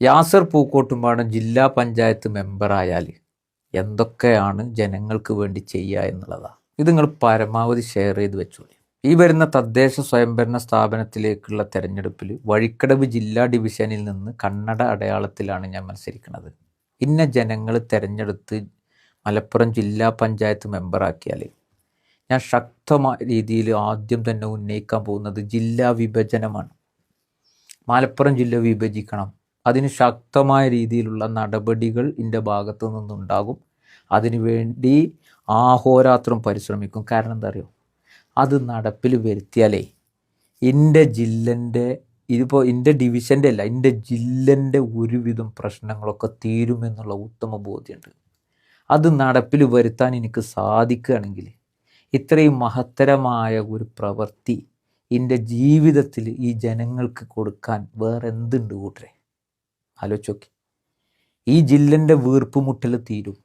യാസർ പൂക്കോട്ടുംപാടം ജില്ലാ പഞ്ചായത്ത് മെമ്പറായാൽ എന്തൊക്കെയാണ് ജനങ്ങൾക്ക് വേണ്ടി ചെയ്യുക എന്നുള്ളതാണ് ഇത് നിങ്ങൾ പരമാവധി ഷെയർ ചെയ്ത് വെച്ചോളി. ഈ വരുന്ന തദ്ദേശ സ്വയംഭരണ സ്ഥാപനത്തിലേക്കുള്ള തെരഞ്ഞെടുപ്പിൽ വഴിക്കടവ് ജില്ലാ ഡിവിഷനിൽ നിന്ന് കന്നഡ അടയാളത്തിലാണ് ഞാൻ മത്സരിക്കുന്നത് ഇന്ന ജനങ്ങൾ തിരഞ്ഞെടുത്ത് മലപ്പുറം ജില്ലാ പഞ്ചായത്ത് മെമ്പറാക്കിയാൽ ഞാൻ ശക്തമായ രീതിയിൽ ആദ്യം തന്നെ ഉന്നയിക്കാൻ പോകുന്നത് ജില്ലാ വിഭജനമാണ്. മലപ്പുറം ജില്ല വിഭജിക്കണം. അതിന് ശക്തമായ രീതിയിലുള്ള നടപടികൾ എന്റെ ഭാഗത്തു നിന്നുണ്ടാകും. അതിനുവേണ്ടി ആഹോരാത്രം പരിശ്രമിക്കും. കാരണം എന്താ അറിയോ? അത് നടപ്പിൽ വരുത്തിയാലേ എന്റെ ജില്ലന്റെ ഇതിപ്പോൾ എന്റെ ഡിവിഷന്റെ അല്ല എന്റെ ജില്ലന്റെ ഒരുവിധം പ്രശ്നങ്ങളൊക്കെ തീരുമെന്നുള്ള ഉത്തമ ബോധ്യമുണ്ട്. അത് നടപ്പിൽ വരുത്താൻ എനിക്ക് സാധിക്കുകയാണെങ്കിൽ ഇത്രയും മഹത്തരമായ ഒരു പ്രവൃത്തി എന്റെ ജീവിതത്തിൽ ഈ ജനങ്ങൾക്ക് കൊടുക്കാൻ വേറെ എന്തുണ്ട് കൂട്ടരെ? ആലോചിച്ചോക്കി. ഈ ജില്ലന്റെ വീർപ്പുമുട്ടൽ തീരും.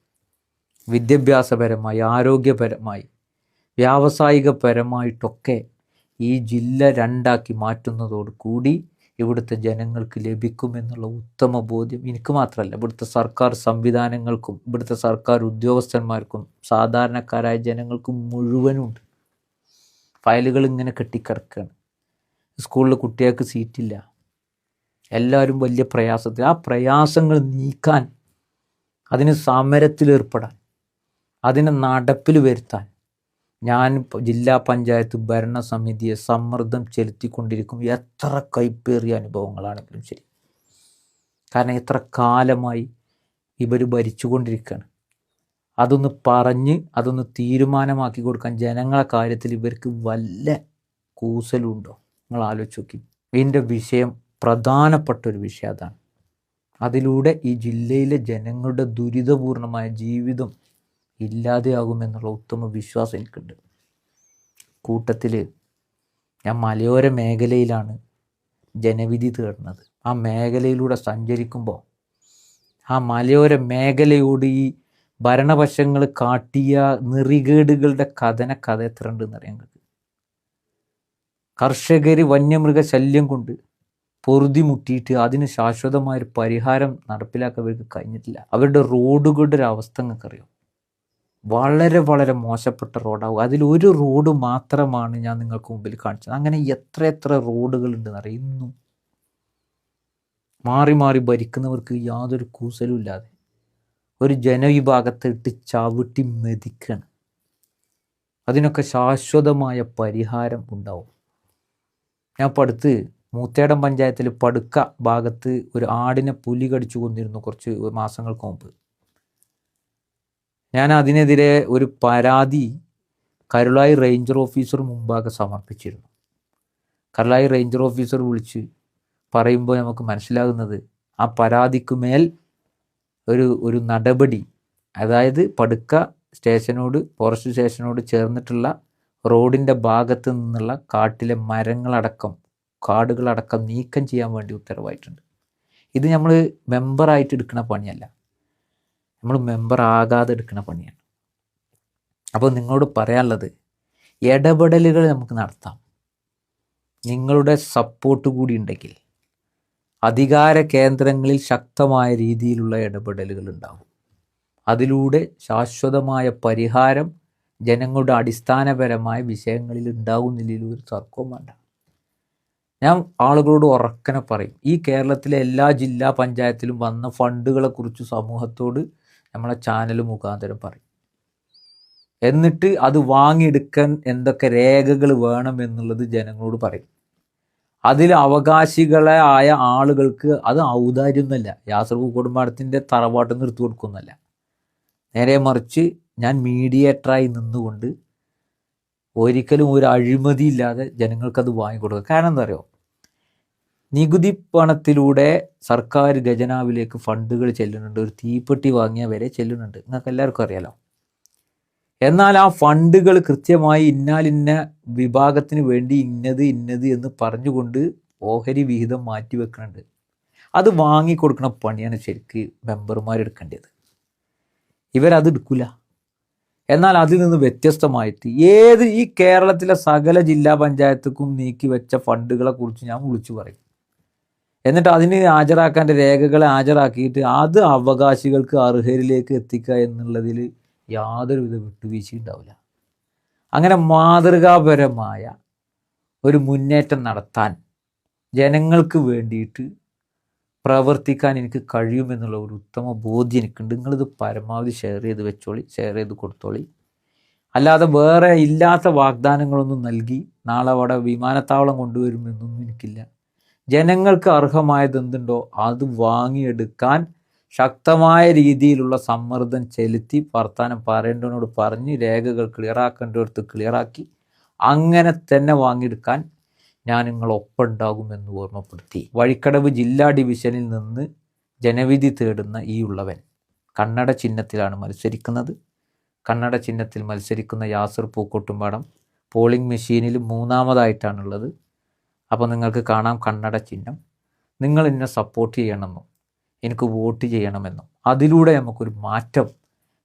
വിദ്യാഭ്യാസപരമായി ആരോഗ്യപരമായി വ്യാവസായികപരമായിട്ടൊക്കെ ഈ ജില്ല രണ്ടാക്കി മാറ്റുന്നതോട് കൂടി ഇവിടുത്തെ ജനങ്ങൾക്ക് ലഭിക്കുമെന്നുള്ള ഉത്തമ ബോധ്യം എനിക്ക് മാത്രമല്ല. ഇവിടുത്തെ സർക്കാർ സംവിധാനങ്ങൾക്കും ഇവിടുത്തെ സർക്കാർ ഉദ്യോഗസ്ഥന്മാർക്കും സാധാരണക്കാരായ ജനങ്ങൾക്കും മുഴുവനുണ്ട് ഫയലുകൾ ഇങ്ങനെ കെട്ടിക്കിടക്കുകയാണ് സ്കൂളിൽ കുട്ടികൾക്ക് സീറ്റില്ല. എല്ലാവരും വലിയ പ്രയാസത്തിൽ ആ പ്രയാസങ്ങൾ നീക്കാൻ അതിന് സമരത്തിലേർപ്പെടാൻ അതിനെ നടപ്പിൽ വരുത്താൻ ഞാൻ ജില്ലാ പഞ്ചായത്ത് ഭരണസമിതിയെ സമ്മർദ്ദം ചെലുത്തിക്കൊണ്ടിരിക്കും. എത്ര കൈപ്പേറിയ അനുഭവങ്ങളാണെങ്കിലും ശരി. കാരണം എത്ര കാലമായി ഇവർ ഭരിച്ചുകൊണ്ടിരിക്കുകയാണ് അതൊന്ന് പറഞ്ഞ് അതൊന്ന് തീരുമാനമാക്കി കൊടുക്കാൻ ജനങ്ങളെ കാര്യത്തിൽ ഇവർക്ക് വല്ല കൂസലുണ്ടോ? നിങ്ങൾ ആലോചിച്ച് നോക്കി. ഇതിന്റെ വിഷയം പ്രധാനപ്പെട്ട ഒരു വിഷയം അതാണ്. അതിലൂടെ ഈ ജില്ലയിലെ ജനങ്ങളുടെ ദുരിതപൂർണമായ ജീവിതം ഇല്ലാതെയാകുമെന്നുള്ള ഉത്തമ വിശ്വാസം എനിക്കുണ്ട്. കൂട്ടത്തിൽ ഞാൻ മലയോര മേഖലയിലാണ് ജനവിധി തേടുന്നത്. ആ മേഖലയിലൂടെ സഞ്ചരിക്കുമ്പോൾ ആ മലയോര മേഖലയോട് ഈ ഭരണപക്ഷങ്ങൾ കാട്ടിയ നെറികേടുകളുടെ കഥന കഥ എത്ര ഉണ്ടെന്ന് അറിയാൻ കഴിയും കർഷകർ വന്യമൃഗ ശല്യം കൊണ്ട് പൊറുതി മുട്ടിയിട്ട് അതിന് ശാശ്വതമായൊരു പരിഹാരം നടപ്പിലാക്കാൻ അവർക്ക് കഴിഞ്ഞിട്ടില്ല. അവരുടെ റോഡുകളുടെ ഒരു അവസ്ഥ നിങ്ങൾക്കറിയാം? വളരെ വളരെ മോശപ്പെട്ട റോഡാവും. അതിലൊരു റോഡ് മാത്രമാണ് ഞാൻ നിങ്ങൾക്ക് മുമ്പിൽ കാണിച്ചത്. അങ്ങനെ എത്ര എത്ര റോഡുകൾ ഉണ്ടെന്ന് അറിയാം? ഇന്നും മാറി മാറി ഭരിക്കുന്നവർക്ക് യാതൊരു കൂസലും ഇല്ലാതെ ഒരു ജനവിഭാഗത്തെ ഇട്ട് ചവിട്ടി മെതിക്കണം. അതിനൊക്കെ ശാശ്വതമായ പരിഹാരം ഉണ്ടാവും. ഞാൻ ഇപ്പോൾ അടുത്ത് മൂത്തേടം പഞ്ചായത്തിൽ പടുക്ക ഭാഗത്ത് ഒരു ആടിനെ പുലി കടിച്ചു കൊന്നിരുന്നു കുറച്ച് മാസങ്ങൾക്ക് മുമ്പ്. ഞാൻ അതിനെതിരെ ഒരു പരാതി കരുളായി റേഞ്ചർ ഓഫീസർ മുമ്പാകെ സമർപ്പിച്ചിരുന്നു. കരുളായി റേഞ്ചർ ഓഫീസർ വിളിച്ച് പറയുമ്പോൾ നമുക്ക് മനസ്സിലാകുന്നത് ആ പരാതിക്ക് മേൽ ഒരു ഒരു നടപടി അതായത് പടുക്ക സ്റ്റേഷനോട് ഫോറസ്റ്റ് സ്റ്റേഷനോട് ചേർന്നിട്ടുള്ള റോഡിന്റെ ഭാഗത്ത് നിന്നുള്ള കാട്ടിലെ മരങ്ങളടക്കം കാടുകളടക്കം നീക്കം ചെയ്യാൻ വേണ്ടി ഉത്തരവായിട്ടുണ്ട്. ഇത് നമ്മൾ മെമ്പറായിട്ട് എടുക്കുന്ന പണിയല്ല. നമ്മൾ മെമ്പർ ആകാതെ എടുക്കുന്ന പണിയാണ്. അപ്പോൾ നിങ്ങളോട് പറയാനുള്ളത് ഇടപെടലുകൾ നമുക്ക് നടത്താം. നിങ്ങളുടെ സപ്പോർട്ട് കൂടി ഉണ്ടെങ്കിൽ അധികാര കേന്ദ്രങ്ങളിൽ ശക്തമായ രീതിയിലുള്ള ഇടപെടലുകൾ ഉണ്ടാകും അതിലൂടെ ശാശ്വതമായ പരിഹാരം ജനങ്ങളുടെ അടിസ്ഥാനപരമായ വിഷയങ്ങളിൽ ഉണ്ടാകുന്നില്ല ഒരു തർക്കവും വേണ്ട. ഞാൻ ആളുകളോട് ഉറക്കനെ പറയും. ഈ കേരളത്തിലെ എല്ലാ ജില്ലാ പഞ്ചായത്തിലും വന്ന ഫണ്ടുകളെക്കുറിച്ച് സമൂഹത്തോട് നമ്മളെ ചാനൽ മുഖാന്തരം പറയും. എന്നിട്ട് അത് വാങ്ങിയെടുക്കാൻ എന്തൊക്കെ രേഖകൾ വേണം എന്നുള്ളത് ജനങ്ങളോട് പറയും. അതിൽ അവകാശികളെ ആയ ആളുകൾക്ക് അത് ഔദാര്യമൊന്നുമല്ല. യാസർഗു കുടുംബത്തിന്റെ തറവാട്ട് നിർത്തി കൊടുക്കുന്നല്ല നേരെ മറിച്ച് ഞാൻ മീഡിയേറ്ററായി നിന്നുകൊണ്ട് ഒരിക്കലും ഒരു അഴിമതിയില്ലാതെ ജനങ്ങൾക്കത് വാങ്ങിക്കൊടുക്കുക. കാരണം എന്താ പറയുക നികുതി പണത്തിലൂടെ സർക്കാർ ഖജനാവിലേക്ക് ഫണ്ടുകൾ ചെല്ലുന്നുണ്ട്. ഒരു തീപ്പെട്ടി വാങ്ങിയ വരെ ചെല്ലുന്നുണ്ട്. നിങ്ങൾക്ക് എല്ലാവർക്കും അറിയാലോ. എന്നാൽ ആ ഫണ്ടുകൾ കൃത്യമായി ഇന്നാലിന്ന വിഭാഗത്തിന് വേണ്ടി ഇന്നത് ഇന്നത് എന്ന് പറഞ്ഞുകൊണ്ട് ഓഹരി വിഹിതം മാറ്റി വെക്കുന്നുണ്ട്. അത് വാങ്ങിക്കൊടുക്കുന്ന പണിയാണ് ശരിക്ക് മെമ്പർമാർ എടുക്കേണ്ടത്. ഇവരത് എടുക്കില്ല എന്നാൽ അതിൽ നിന്ന് വ്യത്യസ്തമായിട്ട് ഏത് ഈ കേരളത്തിലെ സകല ജില്ലാ പഞ്ചായത്തുക്കും നീക്കി വെച്ച ഫണ്ടുകളെ കുറിച്ച് ഞാൻ വിളിച്ചു പറയും. എന്നിട്ട് അതിന് ഹാജരാക്കേണ്ട രേഖകളെ ഹാജരാക്കിയിട്ട് അത് അവകാശികൾക്ക് അർഹരിലേക്ക് എത്തിക്കുക എന്നുള്ളതിൽ യാതൊരുവിധ വിട്ടുവീഴ്ചയും ഉണ്ടാവില്ല. അങ്ങനെ മാതൃകാപരമായ ഒരു മുന്നേറ്റം നടത്താൻ ജനങ്ങൾക്ക് വേണ്ടിയിട്ട് പ്രവർത്തിക്കാൻ എനിക്ക് കഴിയുമെന്നുള്ള ഒരു ഉത്തമ ബോധ്യം എനിക്കുണ്ട്. നിങ്ങളിത് പരമാവധി ഷെയർ ചെയ്ത് വെച്ചോളി ഷെയർ ചെയ്ത് കൊടുത്തോളി. അല്ലാതെ വേറെ ഇല്ലാത്ത വാഗ്ദാനങ്ങളൊന്നും നൽകി നാളെ അവിടെ വിമാനത്താവളം കൊണ്ടുവരുമെന്നൊന്നും എനിക്കില്ല. ജനങ്ങൾക്ക് അർഹമായത് എന്തുണ്ടോ അത് വാങ്ങിയെടുക്കാൻ ശക്തമായ രീതിയിലുള്ള സമ്മർദ്ദം ചെലുത്തി വർത്താനം പറയേണ്ടവനോട് പറഞ്ഞ് രേഖകൾ ക്ലിയറാക്കേണ്ടടുത്ത് ക്ലിയറാക്കി അങ്ങനെ തന്നെ വാങ്ങിയെടുക്കാൻ ഞാൻ നിങ്ങളൊപ്പം ഉണ്ടാകുമെന്ന് ഓർമ്മപ്പെടുത്തി. വഴിക്കടവ് ജില്ലാ ഡിവിഷനിൽ നിന്ന് ജനവിധി തേടുന്ന ഈ ഉള്ളവൻ കന്നഡ ചിഹ്നത്തിലാണ് മത്സരിക്കുന്നത്. കന്നഡ ചിഹ്നത്തിൽ മത്സരിക്കുന്ന യാസർ പൂക്കോട്ടുംപാടം പോളിംഗ് മെഷീനിൽ മൂന്നാമതായിട്ടാണുള്ളത്. അപ്പോൾ നിങ്ങൾക്ക് കാണാം കണ്ണട ചിഹ്നം. നിങ്ങൾ എന്നെ സപ്പോർട്ട് ചെയ്യണമെന്നും എനിക്ക് വോട്ട് ചെയ്യണമെന്നും. അതിലൂടെ നമുക്കൊരു മാറ്റം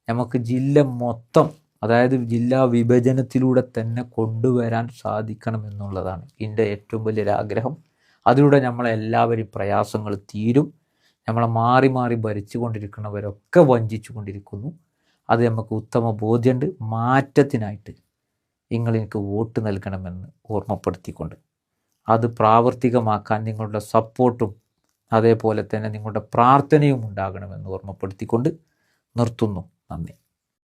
നമുക്ക് ജില്ല മൊത്തം അതായത് ജില്ലാ വിഭജനത്തിലൂടെ തന്നെ കൊണ്ടുവരാൻ സാധിക്കണം എന്നുള്ളതാണ് എന്റെ ഏറ്റവും വലിയൊരു ആഗ്രഹം. അതിലൂടെ നമ്മളെല്ലാവരും പ്രയാസങ്ങൾ തീരും. നമ്മളെ മാറി മാറി ഭരിച്ചു കൊണ്ടിരിക്കുന്നവരൊക്കെ വഞ്ചിച്ചു കൊണ്ടിരിക്കുന്നു അത് നമുക്ക് ഉത്തമ ബോധ്യമുണ്ട്. മാറ്റത്തിനായിട്ട് നിങ്ങൾ എനിക്ക് വോട്ട് നൽകണമെന്ന് ഓർമ്മപ്പെടുത്തിക്കൊണ്ട്. അത് പ്രാവർത്തികമാക്കാൻ നിങ്ങളുടെ സപ്പോർട്ടും അതേപോലെ തന്നെ നിങ്ങളുടെ പ്രാർത്ഥനയും ഉണ്ടാകണമെന്ന് ഓർമ്മപ്പെടുത്തിക്കൊണ്ട് നിർത്തുന്നു. നന്ദി.